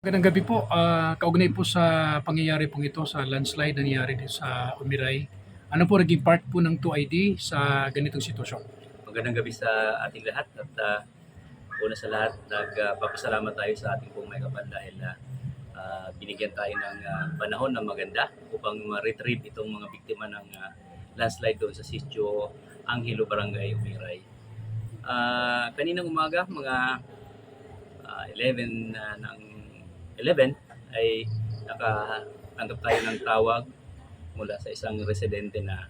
Magandang gabi po. Ah, kaugnay po sa pangyayari pong ito sa landslide na nangyari dito sa Umiray. Ano po naging part po ng 2ID sa ganitong sitwasyon? Magandang gabi sa ating lahat at ah, una sa lahat nagpapasalamat tayo sa ating pong may kapal dahil na binigyan tayo ng ah, panahon na maganda upang ma-retrieve itong mga biktima ng ah, landslide doon sa sitio Angelo Barangay Umiray. Ah, kaninang umaga mga ah, 11 na ng 11 ay nakatanggap tayo ng tawag mula sa isang residente na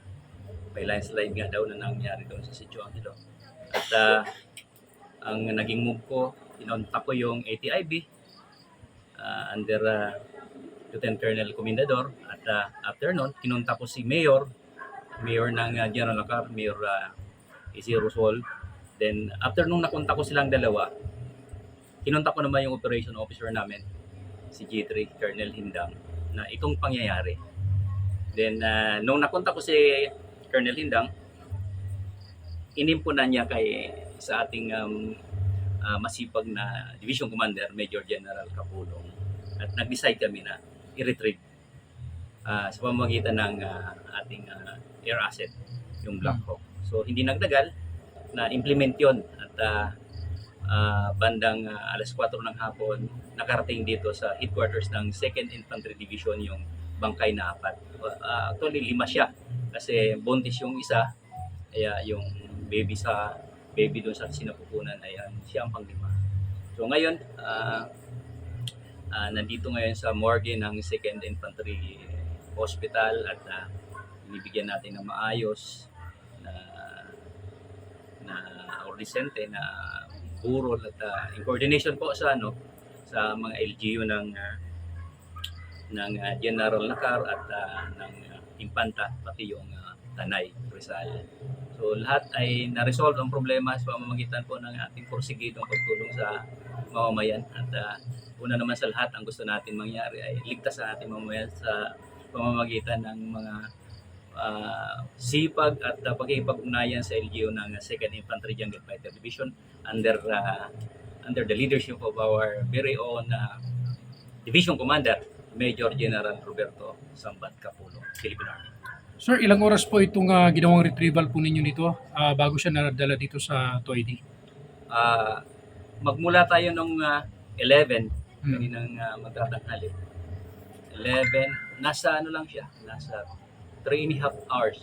may landslide nga daw na nangyari doon sa sitio Angelo. At ah, ang naging move ko, kinontak ko yung ATIB ah, under ah, Lieutenant Colonel Comendador at ah, after nun, kinontak ko si Mayor, Mayor ng ah, General Acar, Mayor uh, Isi Rosol. Then after nung nakontak ko silang dalawa, kinontak ko naman yung operation officer namin, si G3, Colonel Hindang, na itong pangyayari. Then ah, nung nakontak ko si Colonel Hindang, inimpo na niya kay sa ating um, ah, masipag na Division Commander, Major General Capulong. At nag-decide kami na i-retrieve ah, sa pamamagitan ng ah, ating ah, air asset, yung Black Hawk. So hindi nagdagal na implement yon at ah, ah, bandang ah, alas 4 ng hapon nakarating dito sa headquarters ng 2nd Infantry Division yung bangkay na apat. Ah, actually lima siya kasi buntis yung isa kaya yung baby sa baby doon sa sinapupunan ay siya ang panglima. So ngayon ah ah, nandito ngayon sa morgue ng 2nd Infantry Hospital at ah, binibigyan natin ng maayos na na or decente na burol at ah, in coordination po sa ano sa mga LGU ng ah, ng ah, General Nakar at ah, ng ah, Impanta pati yung ah, Tanay Rizal. So lahat ay na-resolve ang problema sa pamamagitan po ng ating porsigidong pagtulong sa mamamayan at ah, una naman sa lahat ang gusto natin mangyari ay ligtas ang ating mamamayan sa pamamagitan ng mga ah, sipag at uh, pagkikipag-ugnayan sa LGU ng 2nd Infantry Jungle Fighter Division under ah, under the leadership of our very own ah, Division Commander Major General Roberto Sambat Capulong, Philippine Army. Sir, ilang oras po itong ah, ginawang retrieval po ninyo nito ah, bago siya nadala dito sa 2ID? Ah, magmula tayo nung ah, 11 Hmm. kaninang uh, magtatanghali. 11, nasa ano lang siya, nasa 3 and a half hours.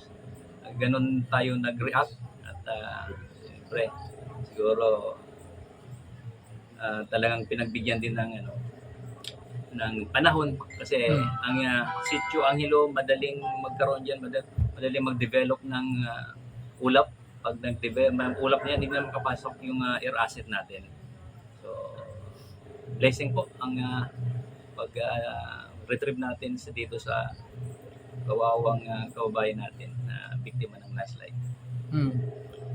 Uh, Ganon tayo nag-react at uh, siyempre, siguro ah, talagang pinagbigyan din ng ano ng panahon kasi Hmm. ang uh, sitio Angelo madaling magkaroon diyan madaling, madaling mag-develop ng ah, ulap pag nag-develop ng ulap niya hindi na makapasok yung ah, air asset natin so blessing po ang ah, pag ah, retrieve natin sa dito sa kawawang uh, kababayan natin na biktima ng landslide. Hmm.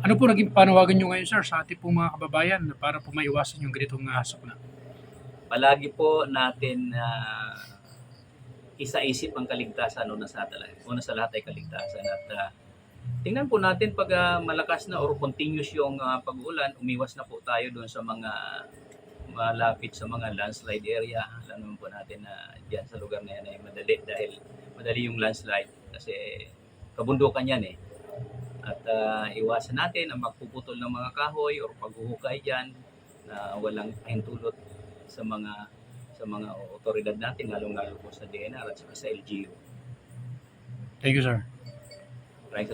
Ano po naging panawagan nyo ngayon, sir, sa ating pong mga kababayan para po maiwasan yung ganitong uh, sakuna? Palagi po natin na isa-isip ang kaligtasan una sa lahat. Una sa lahat ay kaligtasan at ah, tingnan po natin pag ah, malakas na or continuous yung ah, pag-ulan, umiwas na po tayo doon sa mga malapit sa mga landslide area. Alam naman po natin na diyan sa lugar na yan ay madali dahil madali yung landslide kasi kabundukan yan eh. At ah, iwasan natin ang magpuputol ng mga kahoy or paghuhukay diyan na walang pahintulot sa mga sa mga otoridad natin lalong-lalo po sa DNR at saka sa LGU. Thank you, sir.